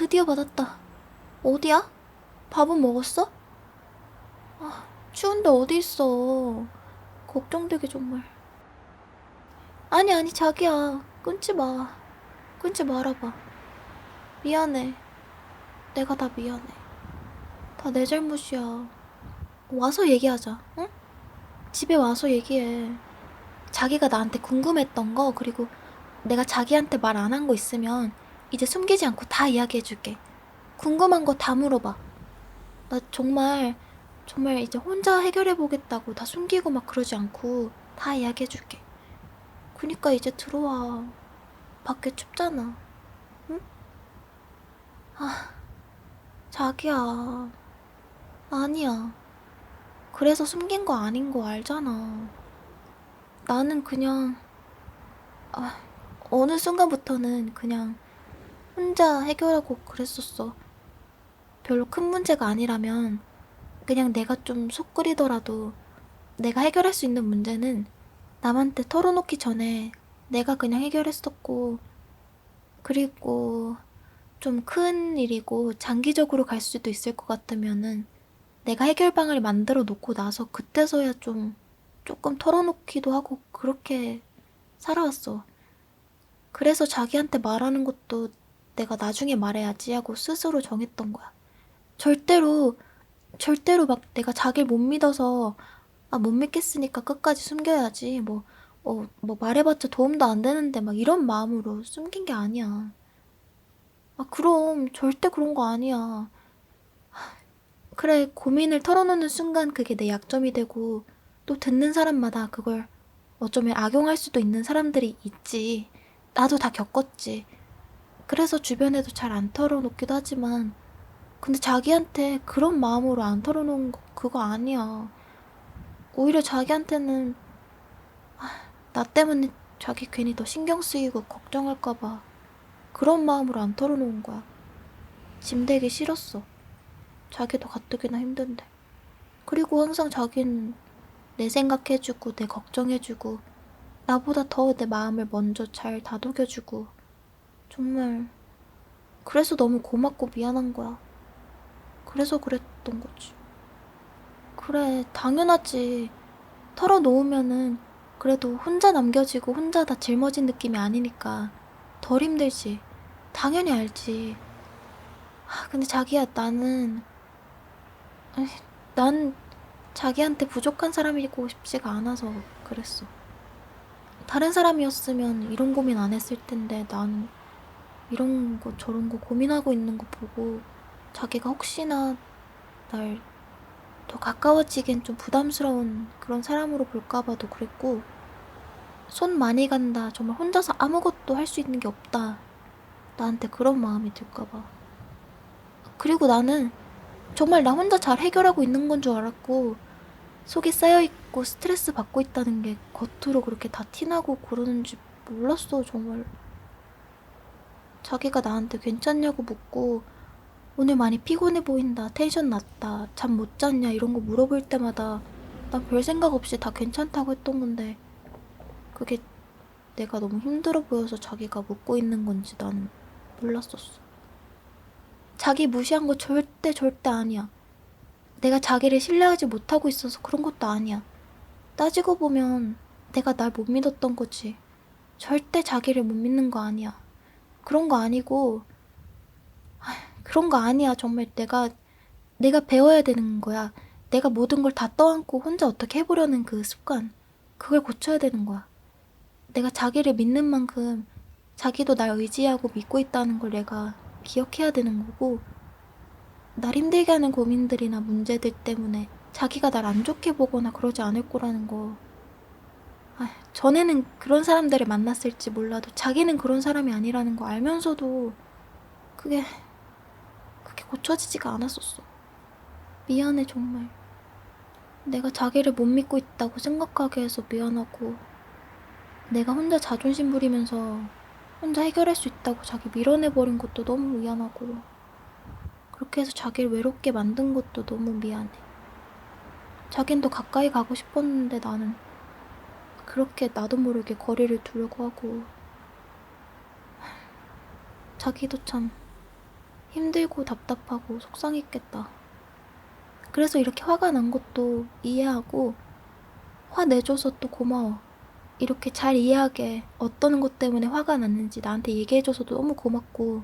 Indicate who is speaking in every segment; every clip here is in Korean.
Speaker 1: 드디어 받았다. 어디야? 밥은 먹었어? 아, 추운데 어디 있어. 걱정되게 정말. 아니, 아니, 자기야. 끊지 마. 끊지 말아봐. 미안해. 내가 다 미안해. 다 내 잘못이야. 와서 얘기하자, 응? 집에 와서 얘기해. 자기가 나한테 궁금했던 거, 그리고 내가 자기한테 말 안 한 거 있으면 이제 숨기지 않고 다 이야기해줄게. 궁금한 거 다 물어봐. 나 정말, 정말 이제 혼자 해결해보겠다고 다 숨기고 막 그러지 않고 다 이야기해줄게. 그니까 이제 들어와. 밖에 춥잖아. 응? 아, 자기야. 아니야. 그래서 숨긴 거 아닌 거 알잖아. 나는 그냥, 아, 어느 순간부터는 그냥 혼자 해결하고 그랬었어. 별로 큰 문제가 아니라면 그냥 내가 좀 속 끓이더라도 내가 해결할 수 있는 문제는 남한테 털어놓기 전에 내가 그냥 해결했었고 그리고 좀 큰 일이고 장기적으로 갈 수도 있을 것 같으면은 내가 해결방을 만들어 놓고 나서 그때서야 좀 조금 털어놓기도 하고 그렇게 살아왔어. 그래서 자기한테 말하는 것도 내가 나중에 말해야지 하고 스스로 정했던 거야. 절대로, 절대로 막 내가 자기를 못 믿어서, 아, 못 믿겠으니까 끝까지 숨겨야지. 뭐, 어, 뭐 말해봤자 도움도 안 되는데 막 이런 마음으로 숨긴 게 아니야. 아, 그럼 절대 그런 거 아니야. 하, 그래, 고민을 털어놓는 순간 그게 내 약점이 되고, 또 듣는 사람마다 그걸 어쩌면 악용할 수도 있는 사람들이 있지. 나도 다 겪었지. 그래서 주변에도 잘 안 털어놓기도 하지만, 근데 자기한테 그런 마음으로 안 털어놓은 거 그거 아니야. 오히려 자기한테는 아, 나 때문에 자기 괜히 더 신경 쓰이고 걱정할까봐 그런 마음으로 안 털어놓은 거야. 짐 되기 싫었어. 자기도 가뜩이나 힘든데. 그리고 항상 자기는 내 생각해주고 내 걱정해주고 나보다 더 내 마음을 먼저 잘 다독여주고 정말 그래서 너무 고맙고 미안한 거야. 그래서 그랬던 거지. 그래, 당연하지. 털어놓으면은 그래도 혼자 남겨지고 혼자 다 짊어진 느낌이 아니니까 덜 힘들지. 당연히 알지. 아, 근데 자기야, 나는, 아니, 난 자기한테 부족한 사람이고 싶지가 않아서 그랬어. 다른 사람이었으면 이런 고민 안 했을 텐데 난 이런 거 저런 거 고민하고 있는 거 보고 자기가 혹시나 날 더 가까워지긴 좀 부담스러운 그런 사람으로 볼까봐도 그랬고 손 많이 간다 정말 혼자서 아무것도 할 수 있는 게 없다 나한테 그런 마음이 들까봐. 그리고 나는 정말 나 혼자 잘 해결하고 있는 건 줄 알았고 속이 쌓여있고 스트레스 받고 있다는 게 겉으로 그렇게 다 티나고 그러는지 몰랐어 정말 자기가 나한테 괜찮냐고 묻고 오늘 많이 피곤해 보인다, 텐션 낮다, 잠 못 잤냐 이런 거 물어볼 때마다 난별 생각 없이 다 괜찮다고 했던 건데 그게 내가 너무 힘들어 보여서 자기가 묻고 있는 건지 나는 몰랐었어. 자기 무시한 거 절대 절대 아니야. 내가 자기를 신뢰하지 못하고 있어서 그런 것도 아니야. 따지고 보면 내가 날 못 믿었던 거지. 절대 자기를 못 믿는 거 아니야. 그런 거 아니고 아, 그런 거 아니야. 정말 내가 내가 배워야 되는 거야. 내가 모든 걸 다 떠안고 혼자 어떻게 해보려는 그 습관. 그걸 고쳐야 되는 거야. 내가 자기를 믿는 만큼 자기도 날 의지하고 믿고 있다는 걸 내가 기억해야 되는 거고 날 힘들게 하는 고민들이나 문제들 때문에 자기가 날 안 좋게 보거나 그러지 않을 거라는 거. 아, 전에는 그런 사람들을 만났을지 몰라도 자기는 그런 사람이 아니라는 거 알면서도 그게 그게 고쳐지지가 않았었어. 미안해 정말. 내가 자기를 못 믿고 있다고 생각하게 해서 미안하고 내가 혼자 자존심 부리면서 혼자 해결할 수 있다고 자기 밀어내버린 것도 너무 미안하고 그렇게 해서 자기를 외롭게 만든 것도 너무 미안해. 자긴 더 가까이 가고 싶었는데 나는 그렇게 나도 모르게 거리를 두려고 하고 자기도 참 힘들고 답답하고 속상했겠다. 그래서 이렇게 화가 난 것도 이해하고 화 내줘서 또 고마워. 이렇게 잘 이해하게 어떤 것 때문에 화가 났는지 나한테 얘기해줘서도 너무 고맙고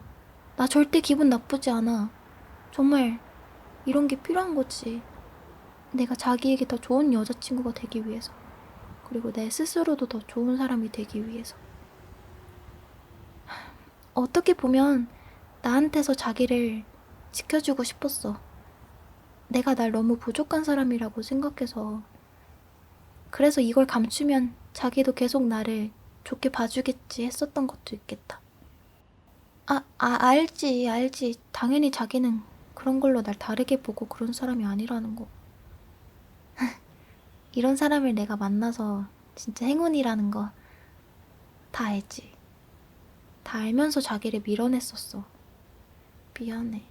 Speaker 1: 나 절대 기분 나쁘지 않아. 정말 이런 게 필요한 거지. 내가 자기에게 더 좋은 여자친구가 되기 위해서. 그리고 내 스스로도 더 좋은 사람이 되기 위해서. 어떻게 보면 나한테서 자기를 지켜주고 싶었어. 내가 날 너무 부족한 사람이라고 생각해서. 그래서 이걸 감추면 자기도 계속 나를 좋게 봐주겠지 했었던 것도 있겠다. 아, 아, 알지, 알지. 당연히 자기는 그런 걸로 날 다르게 보고 그런 사람이 아니라는 거. 이런 사람을 내가 만나서 진짜 행운이라는 거 다 알지. 다 알면서 자기를 밀어냈었어. 미안해.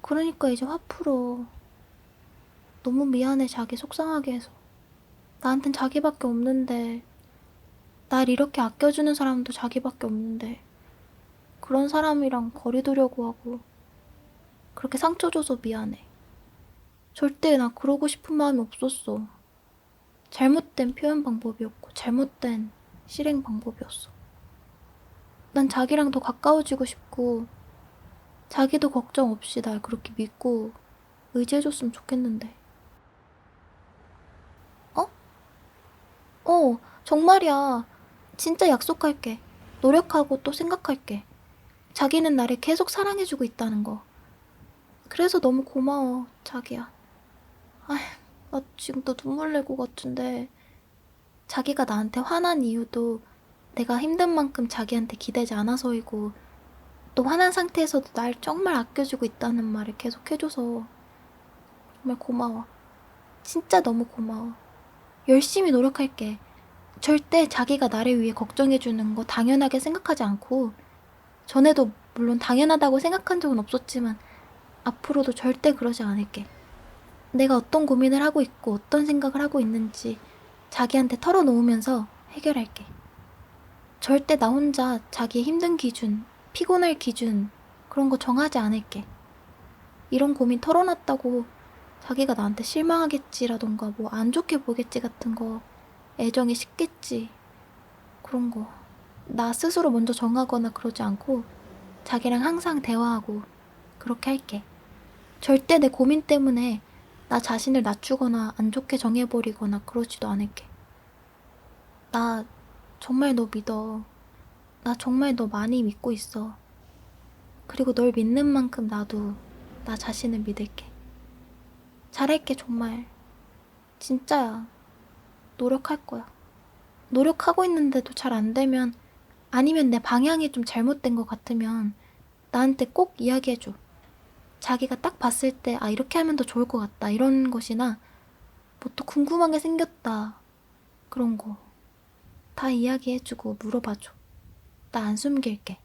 Speaker 1: 그러니까 이제 화 풀어. 너무 미안해, 자기 속상하게 해서. 나한텐 자기밖에 없는데, 날 이렇게 아껴주는 사람도 자기밖에 없는데, 그런 사람이랑 거리 두려고 하고, 그렇게 상처 줘서 미안해. 절대 나 그러고 싶은 마음이 없었어. 잘못된 표현 방법이었고, 잘못된 실행 방법이었어. 난 자기랑 더 가까워지고 싶고, 자기도 걱정 없이 날 그렇게 믿고 의지해줬으면 좋겠는데. 어? 어, 정말이야. 진짜 약속할게. 노력하고 또 생각할게. 자기는 나를 계속 사랑해주고 있다는 거. 그래서 너무 고마워, 자기야. 아휴, 나 지금 또 눈물 낼것 같은데. 자기가 나한테 화난 이유도 내가 힘든 만큼 자기한테 기대지 않아서이고, 또 화난 상태에서도 날 정말 아껴주고 있다는 말을 계속 해줘서 정말 고마워. 진짜 너무 고마워. 열심히 노력할게. 절대 자기가 나를 위해 걱정해주는 거 당연하게 생각하지 않고, 전에도 물론 당연하다고 생각한 적은 없었지만, 앞으로도 절대 그러지 않을게. 내가 어떤 고민을 하고 있고 어떤 생각을 하고 있는지 자기한테 털어놓으면서 해결할게. 절대 나 혼자 자기의 힘든 기준, 피곤할 기준, 그런 거 정하지 않을게. 이런 고민 털어놨다고 자기가 나한테 실망하겠지라던가 뭐 안 좋게 보겠지 같은 거, 애정이 식겠지. 그런 거. 나 스스로 먼저 정하거나 그러지 않고 자기랑 항상 대화하고 그렇게 할게. 절대 내 고민 때문에 나 자신을 낮추거나 안 좋게 정해버리거나 그러지도 않을게. 나 정말 너 믿어. 나 정말 너 많이 믿고 있어. 그리고 널 믿는 만큼 나도 나 자신을 믿을게. 잘할게, 정말. 진짜야. 노력할 거야. 노력하고 있는데도 잘 안 되면, 아니면 내 방향이 좀 잘못된 것 같으면, 나한테 꼭 이야기해줘. 자기가 딱 봤을 때, 아, 이렇게 하면 더 좋을 것 같다. 이런 것이나, 뭐 또 궁금한 게 생겼다. 그런 거. 다 이야기해주고 물어봐줘. 나 안 숨길게.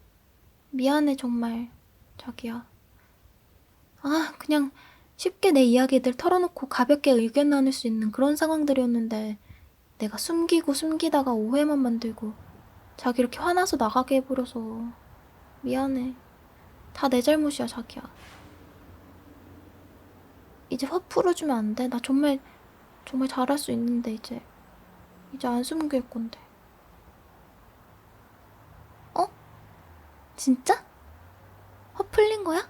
Speaker 1: 미안해, 정말. 자기야. 아, 그냥 쉽게 내 이야기들 털어놓고 가볍게 의견 나눌 수 있는 그런 상황들이었는데, 내가 숨기고 숨기다가 오해만 만들고, 자기 이렇게 화나서 나가게 해버려서. 미안해. 다 내 잘못이야, 자기야. 이제 화 풀어주면 안 돼? 나 정말, 정말 잘할 수 있는데, 이제. 이제 안 숨길 건데. 어? 진짜? 화 풀린 거야?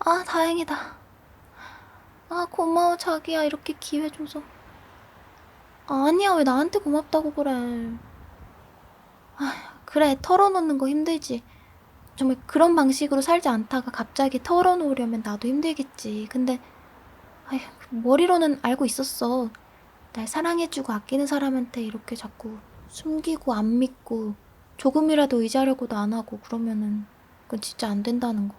Speaker 1: 아, 다행이다. 아, 고마워, 자기야. 이렇게 기회 줘서. 아니야, 왜 나한테 고맙다고 그래. 아, 그래, 털어놓는 거 힘들지. 정말 그런 방식으로 살지 않다가 갑자기 털어놓으려면 나도 힘들겠지. 근데, 아휴, 머리로는 알고 있었어. 날 사랑해주고 아끼는 사람한테 이렇게 자꾸 숨기고 안 믿고 조금이라도 의지하려고도 안 하고 그러면은 그건 진짜 안 된다는 거.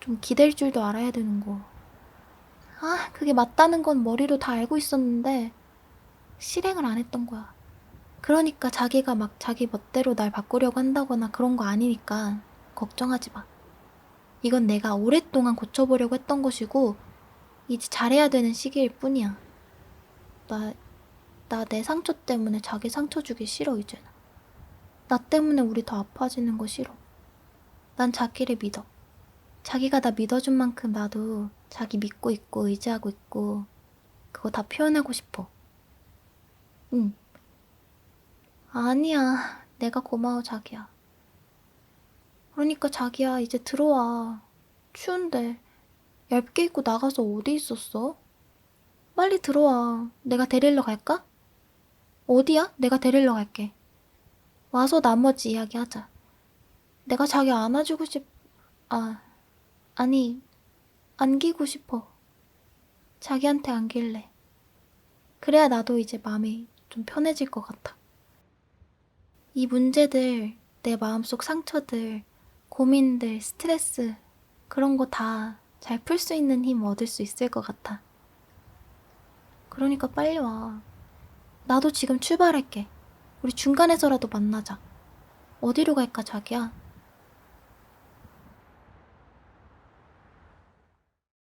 Speaker 1: 좀 기댈 줄도 알아야 되는 거. 아, 그게 맞다는 건 머리로 다 알고 있었는데 실행을 안 했던 거야. 그러니까 자기가 막 자기 멋대로 날 바꾸려고 한다거나 그런 거 아니니까 걱정하지 마. 이건 내가 오랫동안 고쳐보려고 했던 것이고 이제 잘해야 되는 시기일 뿐이야. 나, 나 내 상처 때문에 자기 상처 주기 싫어, 이제는. 나 때문에 우리 더 아파지는 거 싫어. 난 자기를 믿어. 자기가 나 믿어준 만큼 나도 자기 믿고 있고 의지하고 있고 그거 다 표현하고 싶어. 응. 아니야. 내가 고마워, 자기야. 그러니까 자기야, 이제 들어와. 추운데. 얇게 입고 나가서 어디 있었어? 빨리 들어와. 내가 데리러 갈까? 어디야? 내가 데리러 갈게. 와서 나머지 이야기 하자. 내가 자기 안아주고 싶, 아, 아니, 안기고 싶어. 자기한테 안길래. 그래야 나도 이제 마음이 좀 편해질 것 같아. 이 문제들, 내 마음속 상처들, 고민들, 스트레스, 그런 거 다 잘 풀 수 있는 힘 얻을 수 있을 것 같아. 그러니까 빨리 와. 나도 지금 출발할게. 우리 중간에서라도 만나자. 어디로 갈까, 자기야?